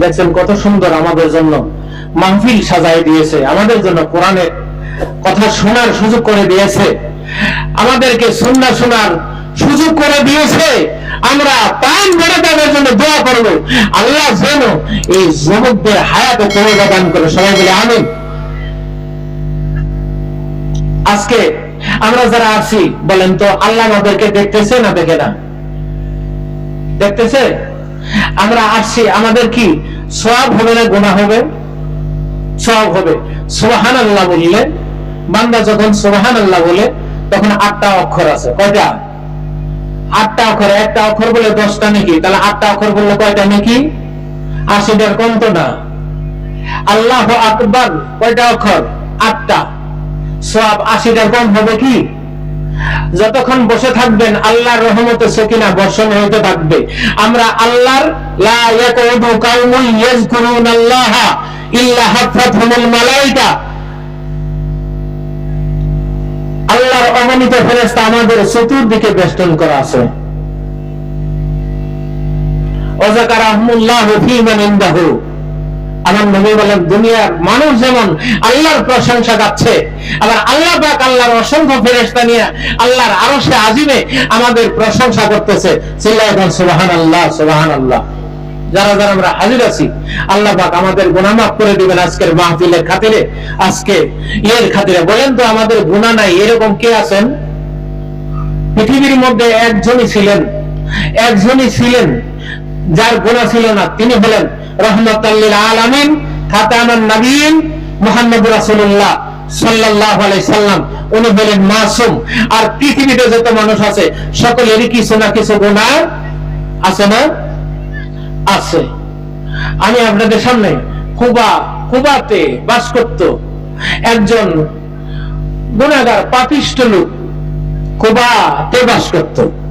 দেখছেন কত সুন্দর আমাদের জন্য মাহফিল সাজাই দিয়েছে, আমাদের জন্য কোরআনের কথা শোনার সুযোগ করে দিয়েছে, আমাদেরকে সুন্না শোনার সুযোগ করে দিয়েছে, আমরা পান বেড়ে তাদের জন্য দোয়া করব। আল্লাহ যেন এই যুবকদের হায়াতে ক্ষমতা দান করে। সবাই বলে আমিন। আজকে আমরা যারা আছি, বলেন তো, আল্লাহ আমাদেরকে দেখতেছে না দেখে না? দেখতেছে? আমরা আসছি, আমাদের কি? সব হবে না গোনা হবে? সব হবে। সোহান আল্লাহ বললে, বান্দা যখন সোহান আল্লাহ বলে, তখন আটটা অক্ষর আছে। কয়টা? আটটা অক্ষর। একটা অক্ষর বলে দশটা নাকি। তাহলে আটটা অক্ষর বললে কয়টা নাকি? আশিটার কম তো না। আল্লাহ আকবর। কয়টা অক্ষর? আটটা। সব আশিটার কম হবে কি? যতক্ষণ বসে থাকবেন, আল্লাহর রহমতে সকিনা বর্ষণ হতে থাকবে। আমরা আল্লাহর আল্লাহর আমাদের চতুর্দিকে বেষ্টন করা আছে। ওয়াজাকারাহুমুল্লাহু ফী মান ইনদাহু। আমার নবী বলেন, দুনিয়ার মানুষ যেমন আল্লাহর প্রশংসা গাচ্ছে আবার আল্লাহ পাক আল্লাহর অসংখ্য ফেরেশতা নিয়ে আল্লাহর আরশে আজিমে আমাদের প্রশংসা করতেছে। চিল্লায় এখন সুবহানাল্লাহ সুবহানাল্লাহ। যারা যারা আমরা হাজির আছি, আল্লাহ পাক আমাদের গুনাহ করে দিবেন আজকের মাহফিলের খাতিরে। আজকে ইয়ের খাতিরে বলেন তো, আমাদের গুনাহ নাই। এরকম কে আছেন? পৃথিবীর মধ্যে একজনই ছিলেন একজনই ছিলেন যার গুণা ছিল না। তিনি হলেন রহমতাল্লিল আলামিন। খাতামান নবীন মুহাম্মদ রাসূলুল্লাহ সাল্লাল্লাহু আলাইহি সাল্লাম। উনি মাসুম। আর পৃথিবীতে যত মানুষ আছে, সকলেরই কিছু না কিছু আছে না? আছে। আমি আপনাদের সামনে কুবা বাস করত। একজন গুণাগার, পাপিষ্ট লোক কুবাতে বাস করত।